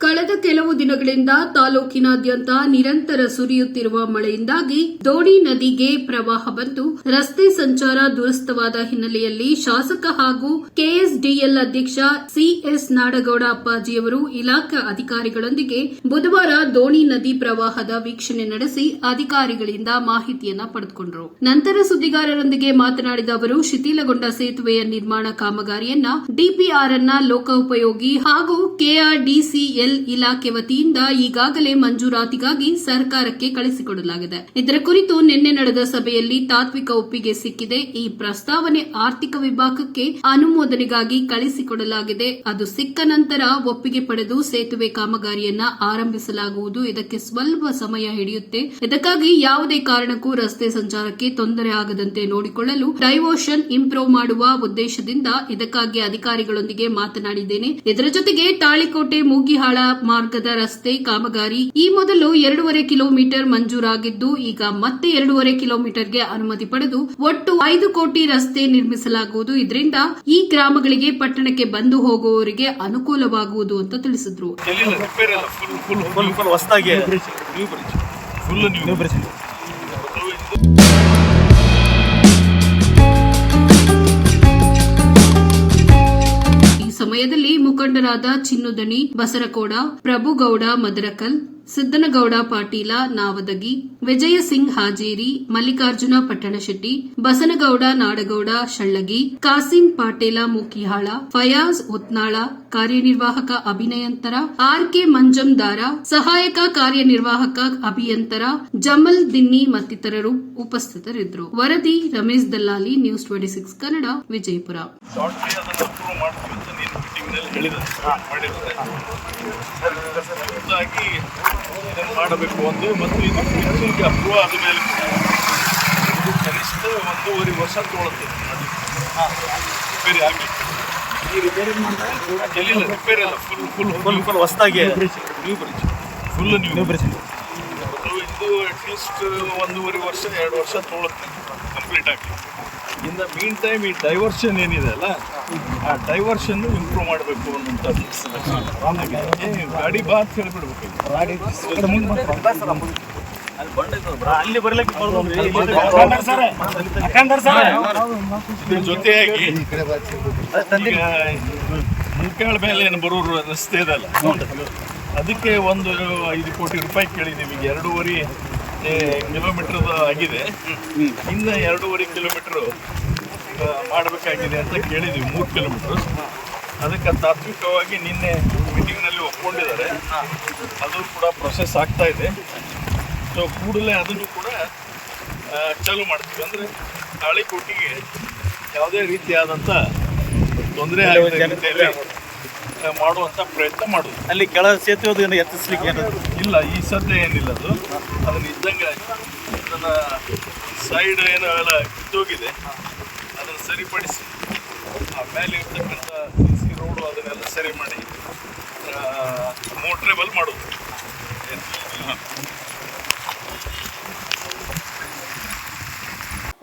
ಕಳೆದ ಕೆಲವು ದಿನಗಳಿಂದ ತಾಲೂಕಿನಾದ್ಯಂತ ನಿರಂತರ ಸುರಿಯುತ್ತಿರುವ ಮಳೆಯಿಂದಾಗಿ ದೋಣಿ ನದಿಗೆ ಪ್ರವಾಹ ಬಂದು ರಸ್ತೆ ಸಂಚಾರ ದುರಸ್ತವಾದ ಹಿನ್ನೆಲೆಯಲ್ಲಿ ಶಾಸಕ ಹಾಗೂ ಕೆಎಸ್ಡಿಎಲ್ ಅಧ್ಯಕ್ಷ ಸಿಎಸ್ ನಾಡಗೌಡ ಅಪ್ಪಾಜಿಯವರು ಇಲಾಖಾ ಅಧಿಕಾರಿಗಳೊಂದಿಗೆ ಬುಧವಾರ ದೋಣಿ ನದಿ ಪ್ರವಾಹದ ವೀಕ್ಷಣೆ ನಡೆಸಿ ಅಧಿಕಾರಿಗಳಿಂದ ಮಾಹಿತಿಯನ್ನು ಪಡೆದುಕೊಂಡರು. ನಂತರ ಸುದ್ದಿಗಾರರೊಂದಿಗೆ ಮಾತನಾಡಿದ ಅವರು, ಶಿಥಿಲಗೊಂಡ ಸೇತುವೆಯ ನಿರ್ಮಾಣ ಕಾಮಗಾರಿಯನ್ನ ಡಿಪಿಆರ್ ಅನ್ನ ಲೋಕೋಪಯೋಗಿ ಹಾಗೂ ಕೆಆರ್ಡಿಸಿಎಲ್ ಇಲಾಖೆ ವತಿಯಿಂದ ಈಗಾಗಲೇ ಮಂಜೂರಾತಿಗಾಗಿ ಸರ್ಕಾರಕ್ಕೆ ಕಳಿಸಿಕೊಡಲಾಗಿದೆ. ಇದರ ಕುರಿತು ನಿನ್ನೆ ನಡೆದ ಸಭೆಯಲ್ಲಿ ತಾತ್ವಿಕ ಒಪ್ಪಿಗೆ ಸಿಕ್ಕಿದೆ. ಈ ಪ್ರಸ್ತಾವನೆ ಆರ್ಥಿಕ ವಿಭಾಗಕ್ಕೆ ಅನುಮೋದನೆಗಾಗಿ ಕಳಿಸಿಕೊಡಲಾಗಿದೆ. ಅದು ಸಿಕ್ಕ ನಂತರ ಒಪ್ಪಿಗೆ ಪಡೆದು ಸೇತುವೆ ಕಾಮಗಾರಿಯನ್ನ ಆರಂಭಿಸಲಾಗುವುದು. ಇದಕ್ಕೆ ಸ್ವಲ್ಪ ಸಮಯ ಹಿಡಿಯುತ್ತೆ. ಇದಕ್ಕಾಗಿ ಯಾವುದೇ ಕಾರಣಕ್ಕೂ ರಸ್ತೆ ಸಂಚಾರಕ್ಕೆ ತೊಂದರೆ ಆಗದಂತೆ ನೋಡಿಕೊಳ್ಳಲು ಡೈವೋಷನ್ ಇಂಪ್ರೂವ್ ಮಾಡುವ ಉದ್ದೇಶದಿಂದ ಇದಕ್ಕಾಗಿ ಅಧಿಕಾರಿಗಳೊಂದಿಗೆ ಮಾತನಾಡಿದ್ದೇನೆ. ಇದರ ಜೊತೆಗೆ ತಾಳಿಕೋಟೆ, ಮೂಗಿಹಾಳ ಮಾರ್ಗದ ರಸ್ತೆ ಕಾಮಗಾರಿ ಈ ಮೊದಲು ಎರಡೂವರೆ ಕಿಲೋಮೀಟರ್ ಮಂಜೂರಾಗಿದ್ದು ಈಗ ಮತ್ತೆ ಎರಡೂವರೆ ಕಿಲೋಮೀಟರ್ಗೆ ಅನುಮತಿ ಪಡೆದು ಒಟ್ಟು ಐದು ಕೋಟಿ ರಸ್ತೆ ನಿರ್ಮಿಸಲಾಗುವುದು ಇದರಿಂದ ಈ ಗ್ರಾಮಗಳಿಗೆ ಪಟ್ಟಣಕ್ಕೆ ಬಂದು ಹೋಗುವವರಿಗೆ ಅನುಕೂಲವಾಗುವುದು ಅಂತ ತಿಳಿಸಿದ್ರು ಸಮಯದಲ್ಲಿ ಮುಖಂಡರಾದ ಚಿನ್ನುದಣಿ, ಬಸರಕೋಡ, ಪ್ರಭುಗೌಡ, ಮದರಕಲ್, ಸಿದ್ದನಗೌಡ, ಪಾಟೀಲ, ನಾವದಗಿ ವಿಜಯ ಸಿಂಗ್ ಹಾಜೇರಿ, ಮಲ್ಲಿಕಾರ್ಜುನ ಪಟ್ಟಣಶೆಟ್ಟಿ, ಬಸನಗೌಡ, ನಾಡಗೌಡ, ಶಳ್ಳಗಿ, ಕಾಸಿಂ ಪಾಟೇಲ, ಮೂಕಿಹಾಳ, ಫಯಾಜ್ ಉತ್ನಾಳ ಕಾರ್ಯನಿರ್ವಾಹಕ ಅಭಿನಯಂತರ, ಆರ್ಕೆ ಮಂಜಂದಾರ ಸಹಾಯಕ ಕಾರ್ಯನಿರ್ವಾಹಕ ಅಭಿಯಂತರ, ಜಮಲ್ ದಿನ್ನಿ ಮತ್ತಿತರರು ಉಪಸ್ಥಿತರಿದ್ದರು. ವರದಿ Ramesh Dallali news twenty six Kannada, Vijayapura. ಮಾಡಬೇಕು ಒಂದು ಮತ್ತು ಇದು ಬ್ರಿಡ್ಜಿಗೆ ಅಪ್ರೂವ್ ಆದ ಮೇಲೆ ಇದು ಕನಿಷ್ಠ ಒಂದೂವರೆ ವರ್ಷ ತೊಗೊಳುತ್ತೆ ರಿಪೇರಿ ಆಗಿ ಈ ರಿಪೇರಿ ಎಲ್ಲಿಲ್ಲ ರಿಪೇರಿ ಇಲ್ಲ ಫುಲ್ ಫುಲ್ ಫುಲ್ ಫುಲ್ ಹೊಸದಾಗಿ. New bridge full new new bridge ಇದು ಅಟ್ಲೀಸ್ಟ್ ಒಂದೂವರೆ ವರ್ಷ ಎರಡು ವರ್ಷ ತೊಗೊಳುತ್ತೆ ಕಂಪ್ಲೀಟ್ ಆಗಿ. ಇನ್ ದ ಮೀನ್ ಟೈಮ್ ಈ ಡೈವರ್ಷನ್ ಏನಿದೆ ಅಲ್ಲ ಆ ಡೈವರ್ಷನ್ ಇಂಪ್ರೂವ್ ಮಾಡಬೇಕು ಅನ್ನೋಂಥದ್ದು ಏ, ಗಾಡಿ ಬಾತ್ ಹೇಳ್ಬಿಡ್ಬೇಕು. ಅಲ್ಲಿ ಬರ್ಲಿಕ್ಕೆ ಜೊತೆಯಾಗಿ ಮುಕ್ಕಾಳ ಮೇಲೆ ಏನು ಬರೋರು ರಸ್ತೆ ಇದಲ್ಲ ಅದಕ್ಕೆ ಒಂದು ಐದು ಕೋಟಿ ರೂಪಾಯಿ ಕೇಳಿದ್ದೀವಿ. ಎರಡೂವರೆ ಕಿಲೋಮೀಟರ್ ಆಗಿದೆ. ಇನ್ನು ಎರಡೂವರೆ ಕಿಲೋಮೀಟರ್ ಮಾಡಬೇಕಾಗಿದೆ ಅಂತ ಕೇಳಿದ್ವಿ ಮೂರು ಕಿಲೋಮೀಟರ್. ಅದಕ್ಕೆ ತಾತ್ವಿಕವಾಗಿ ನಿನ್ನೆ ಮೀಟಿಂಗ್ನಲ್ಲಿ ಒಪ್ಕೊಂಡಿದ್ದಾರೆ. ಅದು ಕೂಡ ಪ್ರೊಸೆಸ್ ಆಗ್ತಾ ಇದೆ. ಸೊ ಕೂಡಲೇ ಅದನ್ನು ಕೂಡ ಚಾಲು ಮಾಡ್ತೀವಿ. ಅಂದರೆ ತಾಳಿಕೋಟಿಗೆ ಯಾವುದೇ ರೀತಿಯಾದಂಥ ತೊಂದರೆ ಆಗಿದೆ ಮಾಡುವಂಥ ಪ್ರಯತ್ನ ಮಾಡುದು. ಅಲ್ಲಿ ಕೆಳ ಸೇತುವೆ ಎತ್ತಿಸ್ಲಿಕ್ಕೆ ಏನಾದ್ರು? ಇಲ್ಲ ಈ ಸದ್ಯ ಏನಿಲ್ಲ ಅದು. ಅದನ್ನ ಇದ್ದಂಗೆ ಅದನ್ನ ಸೈಡ್ ಏನೋ ಎಲ್ಲ ಕಿತ್ತೋಗಿದೆ ಅದನ್ನು ಸರಿಪಡಿಸಿ ಆ ಮೇಲೆ ಇರ್ತಕ್ಕಂಥ ಸಿ ರೋಡು ಅದನ್ನೆಲ್ಲ ಸರಿ ಮಾಡಿ ಮೋಟ್ರೇಬಲ್ ಮಾಡೋದು.